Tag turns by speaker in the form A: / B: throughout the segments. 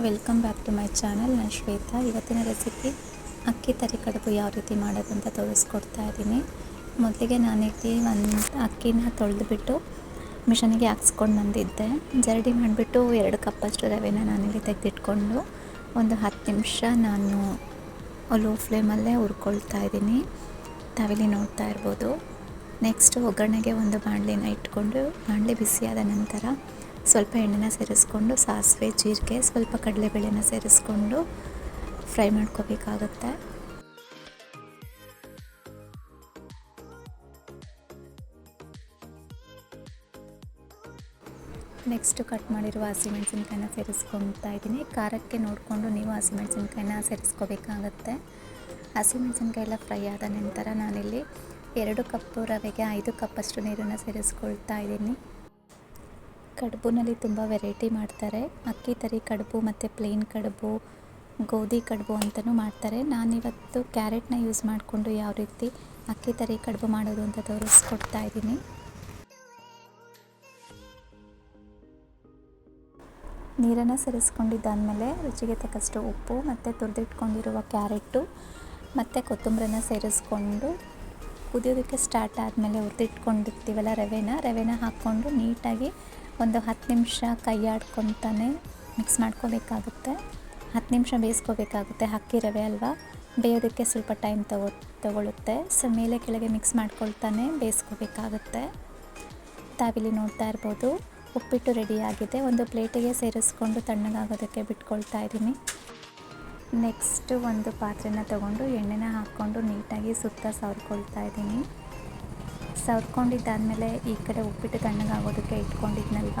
A: Welcome back to my channel. ನಾನು ಶ್ವೇತಾ. ಇವತ್ತಿನ recipe ಅಕ್ಕಿ ತರಿ ಕಡುಬು ಯಾವ ರೀತಿ ಮಾಡೋದು ಅಂತ ತೋರಿಸ್ಕೊಡ್ತಾ ಇದ್ದೀನಿ. ಮೊದಲಿಗೆ ನಾನಿಲ್ಲಿ ಒಂದು ಅಕ್ಕಿನ ತೊಳೆದುಬಿಟ್ಟು ಮಿಷನಿಗೆ ಹಾಕ್ಸ್ಕೊಂಡು ಬಂದಿದ್ದೆ. ಜರಡಿ ಮಾಡಿಬಿಟ್ಟು ಎರಡು ಕಪ್ಪಷ್ಟು ರವೆನ ನಾನಿಲ್ಲಿ ತೆಗೆದಿಟ್ಕೊಂಡು ಒಂದು ಹತ್ತು ನಿಮಿಷ ನಾನು ಲೋ ಫ್ಲೇಮಲ್ಲೇ ಹುರ್ಕೊಳ್ತಾ ಇದ್ದೀನಿ. ತಾವಿಲ್ಲಿ ನೋಡ್ತಾ ಇರ್ಬೋದು. ನೆಕ್ಸ್ಟು ಒಗ್ಗರಣೆಗೆ ಒಂದು ಬಾಣಲಿನ ಇಟ್ಕೊಂಡು, ಬಾಣಲೆ ಬಿಸಿಯಾದ ನಂತರ ಸ್ವಲ್ಪ ಎಣ್ಣೆನ ಸೇರಿಸ್ಕೊಂಡು ಸಾಸಿವೆ, ಜೀರಿಗೆ, ಸ್ವಲ್ಪ ಕಡಲೆಬೇಳೆನ ಸೇರಿಸ್ಕೊಂಡು ಫ್ರೈ ಮಾಡ್ಕೋಬೇಕಾಗುತ್ತೆ. ನೆಕ್ಸ್ಟ್ ಕಟ್ ಮಾಡಿರುವ ಹಸಿಮೆಣಸಿನ್ಕಾಯಿನ ಸೇರಿಸ್ಕೊತಾ ಇದ್ದೀನಿ. ಖಾರಕ್ಕೆ ನೋಡಿಕೊಂಡು ನೀವು ಹಸಿಮೆಣಸಿನ್ಕಾಯಿನ ಸೇರಿಸ್ಕೋಬೇಕಾಗತ್ತೆ. ಹಸಿಮೆಣಸಿನ್ಕಾಯಿ ಎಲ್ಲ ಫ್ರೈ ಆದ ನಂತರ ನಾನಿಲ್ಲಿ ಎರಡು ಕಪ್ಪು ರವೆಗೆ ಐದು ಕಪ್ಪಷ್ಟು ನೀರನ್ನು ಸೇರಿಸ್ಕೊಳ್ತಾ ಇದ್ದೀನಿ. ಕಡುಬುನಲ್ಲಿ ತುಂಬ ವೆರೈಟಿ ಮಾಡ್ತಾರೆ. ಅಕ್ಕಿ ತರಿ ಕಡುಬು ಮತ್ತು ಪ್ಲೇನ್ ಕಡುಬು, ಗೋಧಿ ಕಡುಬು ಅಂತಲೂ ಮಾಡ್ತಾರೆ. ನಾನಿವತ್ತು ಕ್ಯಾರೆಟ್ನ ಯೂಸ್ ಮಾಡಿಕೊಂಡು ಯಾವ ರೀತಿ ಅಕ್ಕಿ ತರಿ ಕಡುಬು ಮಾಡೋದು ಅಂತ ತೋರಿಸ್ಕೊಡ್ತಾ ಇದ್ದೀನಿ. ನೀರನ್ನು ಸೇರಿಸ್ಕೊಂಡಿದ್ದಾದಮೇಲೆ ರುಚಿಗೆ ತಕ್ಕಷ್ಟು ಉಪ್ಪು ಮತ್ತು ತುರಿದಿಟ್ಕೊಂಡಿರುವ ಕ್ಯಾರೆಟು ಮತ್ತು ಕೊತ್ತಂಬರಿನ ಸೇರಿಸ್ಕೊಂಡು ಕುದಿಯೋದಕ್ಕೆ ಸ್ಟಾರ್ಟ್ ಆದಮೇಲೆ ಹುರಿದಿಟ್ಕೊಂಡಿರ್ತೀವಲ್ಲ ರವೆನ ರವೆನ ಹಾಕ್ಕೊಂಡು ನೀಟಾಗಿ ಒಂದು ಹತ್ತು ನಿಮಿಷ ಕೈ ಆಡ್ಕೊತಾನೆ ಮಿಕ್ಸ್ ಮಾಡ್ಕೋಬೇಕಾಗುತ್ತೆ. ಹತ್ತು ನಿಮಿಷ ಬೇಯಿಸ್ಕೋಬೇಕಾಗುತ್ತೆ. ಅಕ್ಕಿ ರವೆ ಅಲ್ವಾ? ಬೇಯೋದಕ್ಕೆ ಸ್ವಲ್ಪ ಟೈಮ್ ತಗೋ ತಗೊಳ್ಳುತ್ತೆ ಸೊ, ಮೇಲೆ ಕೆಳಗೆ ಮಿಕ್ಸ್ ಮಾಡ್ಕೊಳ್ತಾನೆ, ಬೇಯಿಸ್ಕೋಬೇಕಾಗುತ್ತೆ. ತಾವಿಲ್ಲಿ ನೋಡ್ತಾ ಇರ್ಬೋದು, ಉಪ್ಪಿಟ್ಟು ರೆಡಿಯಾಗಿದೆ ಒಂದು ಪ್ಲೇಟಿಗೆ ಸೇರಿಸ್ಕೊಂಡು ತಣ್ಣಗಾಗೋದಕ್ಕೆ ಬಿಟ್ಕೊಳ್ತಾ ಇದ್ದೀನಿ. ನೆಕ್ಸ್ಟು ಒಂದು ಪಾತ್ರೆನ ತಗೊಂಡು ಎಣ್ಣೆನ ಹಾಕ್ಕೊಂಡು ನೀಟಾಗಿ ಸುತ್ತ ಸವರ್ಕೊಳ್ತಾ ಇದ್ದೀನಿ. ಸವರ್ಕೊಂಡಿದ್ದಾದಮೇಲೆ ಈ ಕಡೆ ಉಪ್ಪಿಟ್ಟು ತಣ್ಣಗಾಗೋದಕ್ಕೆ ಇಟ್ಕೊಂಡಿದ್ನಲ್ವ?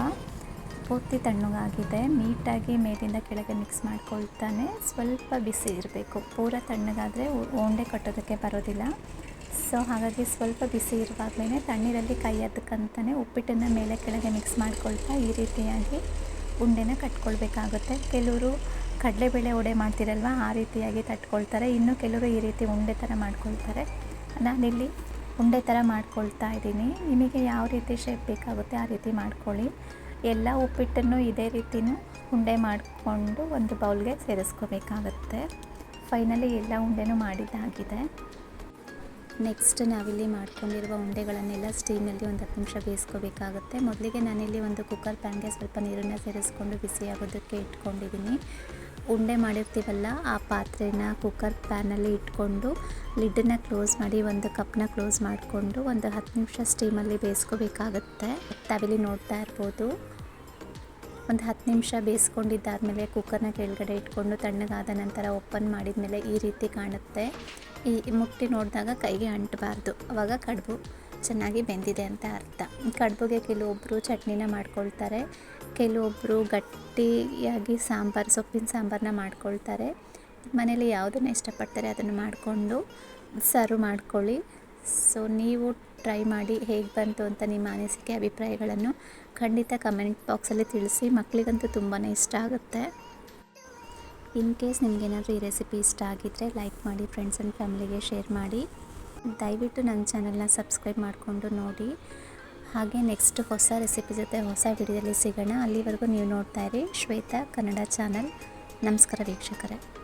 A: ಪೂರ್ತಿ ತಣ್ಣಗಾಗಿದೆ. ನೀಟಾಗಿ ಮೇಲಿಂದ ಕೆಳಗೆ ಮಿಕ್ಸ್ ಮಾಡ್ಕೊಳ್ತಾನೆ. ಸ್ವಲ್ಪ ಬಿಸಿ ಇರಬೇಕು. ಪೂರ ತಣ್ಣಗಾದರೆ ಉಂಡೆ ಕಟ್ಟೋದಕ್ಕೆ ಬರೋದಿಲ್ಲ. ಸೊ ಹಾಗಾಗಿ ಸ್ವಲ್ಪ ಬಿಸಿ ಇರುವಾಗಲೇ ತಣ್ಣೀರಲ್ಲಿ ಕೈ ಅದಕ್ಕಂತಾನೆ ಉಪ್ಪಿಟ್ಟನ್ನು ಮೇಲೆ ಕೆಳಗೆ ಮಿಕ್ಸ್ ಮಾಡ್ಕೊಳ್ತಾ ಈ ರೀತಿಯಾಗಿ ಉಂಡೆನ ಕಟ್ಕೊಳ್ಬೇಕಾಗುತ್ತೆ. ಕೆಲವರು ಕಡಲೆಬೇಳೆ ಉಡೆ ಮಾಡ್ತಿರಲ್ವ? ಆ ರೀತಿಯಾಗಿ ತಟ್ಕೊಳ್ತಾರೆ. ಇನ್ನು ಕೆಲವರು ಈ ರೀತಿ ಉಂಡೆ ಥರ ಮಾಡ್ಕೊಳ್ತಾರೆ. ನಾನಿಲ್ಲಿ ಉಂಡೆ ಥರ ಮಾಡ್ಕೊಳ್ತಾ ಇದ್ದೀನಿ. ನಿಮಗೆ ಯಾವ ರೀತಿ ಶೇಪ್ ಬೇಕಾಗುತ್ತೆ ಆ ರೀತಿ ಮಾಡ್ಕೊಳ್ಳಿ. ಎಲ್ಲ ಉಪ್ಪಿಟ್ಟನ್ನು ಇದೇ ರೀತಿಯೂ ಉಂಡೆ ಮಾಡಿಕೊಂಡು ಒಂದು ಬೌಲ್ಗೆ ಸೇರಿಸ್ಕೋಬೇಕಾಗತ್ತೆ. ಫೈನಲಿ ಎಲ್ಲ ಉಂಡೆನೂ ಮಾಡಿದ್ದಾಗಿದೆ ನೆಕ್ಸ್ಟ್ ನಾವಿಲ್ಲಿ ಮಾಡ್ಕೊಂಡಿರುವ ಉಂಡೆಗಳನ್ನೆಲ್ಲ ಸ್ಟೀಮಲ್ಲಿ ಒಂದು ಹತ್ತು ನಿಮಿಷ ಬೇಯಿಸ್ಕೋಬೇಕಾಗುತ್ತೆ. ಮೊದಲಿಗೆ ನಾನಿಲ್ಲಿ ಒಂದು ಕುಕ್ಕರ್ ಪ್ಯಾನ್ಗೆ ಸ್ವಲ್ಪ ನೀರನ್ನು ಸೇರಿಸ್ಕೊಂಡು ಬಿಸಿಯಾಗೋದಕ್ಕೆ ಇಟ್ಕೊಂಡಿದ್ದೀನಿ. ಉಂಡೆ ಮಾಡಿರ್ತೀವಲ್ಲ, ಆ ಪಾತ್ರೆನ ಕುಕ್ಕರ್ ಪ್ಯಾನಲ್ಲಿ ಇಟ್ಕೊಂಡು ಲಿಡ್ಡನ್ನು ಕ್ಲೋಸ್ ಮಾಡಿ ಒಂದು ಕಪ್ನ ಕ್ಲೋಸ್ ಮಾಡಿಕೊಂಡು ಒಂದು ಹತ್ತು ನಿಮಿಷ ಸ್ಟೀಮಲ್ಲಿ ಬೇಯಿಸ್ಕೋಬೇಕಾಗತ್ತೆ. ತಾವಿಲ್ಲಿ ನೋಡ್ತಾ ಇರ್ಬೋದು. ಒಂದು ಹತ್ತು ನಿಮಿಷ ಬೇಯಿಸ್ಕೊಂಡಿದ್ದಾದಮೇಲೆ ಕುಕ್ಕರ್ನ ಕೆಳಗಡೆ ಇಟ್ಕೊಂಡು ತಣ್ಣಗಾದ ನಂತರ ಓಪನ್ ಮಾಡಿದ ಮೇಲೆ ಈ ರೀತಿ ಕಾಣುತ್ತೆ. ಈ ಮುಟ್ಟಿ ನೋಡಿದಾಗ ಕೈಗೆ ಅಂಟಬಾರ್ದು. ಅವಾಗ ಕಡುಬು. ಚೆನ್ನಾಗಿ ಬೆಂದಿದೆ ಅಂತ ಅರ್ಥ. ಕಡುಬುಗೆ ಕೆಲವೊಬ್ಬರು ಚಟ್ನಿನ ಮಾಡ್ಕೊಳ್ತಾರೆ ಕೆಲವೊಬ್ಬರು ಗಟ್ಟಿಯಾಗಿ ಸಾಂಬಾರು, ಸೊಪ್ಪಿನ ಸಾಂಬಾರನ್ನ ಮಾಡ್ಕೊಳ್ತಾರೆ. ಮನೇಲಿ ಯಾವುದನ್ನು ಇಷ್ಟಪಡ್ತಾರೆ ಅದನ್ನು ಮಾಡಿಕೊಂಡು ಸರ್ವ್ ಮಾಡ್ಕೊಳ್ಳಿ. ಸೊ ನೀವು ಟ್ರೈ ಮಾಡಿ ಹೇಗೆ ಬಂತು ಅಂತ ನಿಮ್ಮ ಅನಿಸಿಕೆ, ಅಭಿಪ್ರಾಯಗಳನ್ನು ಖಂಡಿತ ಕಮೆಂಟ್ ಬಾಕ್ಸಲ್ಲಿ ತಿಳಿಸಿ. ಮಕ್ಕಳಿಗಂತೂ ತುಂಬಾ ಇಷ್ಟ ಆಗುತ್ತೆ. ಇನ್ ಕೇಸ್ ನಿಮಗೇನಾದರೂ ಈ ರೆಸಿಪಿ ಇಷ್ಟ ಆಗಿದ್ದರೆ ಲೈಕ್ ಮಾಡಿ ಫ್ರೆಂಡ್ಸ್ ಆ್ಯಂಡ್ ಫ್ಯಾಮಿಲಿಗೆ ಶೇರ್ ಮಾಡಿ. ದಯವಿಟ್ಟು ನನ್ನ ಚಾನಲ್ನ ಸಬ್ಸ್ಕ್ರೈಬ್ ಮಾಡಿಕೊಂಡು ನೋಡಿ. ಹಾಗೆ ನೆಕ್ಸ್ಟ್ ಹೊಸ ರೆಸಿಪಿ ಜೊತೆ ಹೊಸ ವಿಡಿಯೋದಲ್ಲಿ ಸಿಗೋಣ. ಅಲ್ಲಿವರೆಗೂ ನೀವು ನೋಡ್ತಾ ಇರಿ ಶ್ವೇತಾ ಕನ್ನಡ ಚಾನಲ್. ನಮಸ್ಕಾರ ವೀಕ್ಷಕರೇ.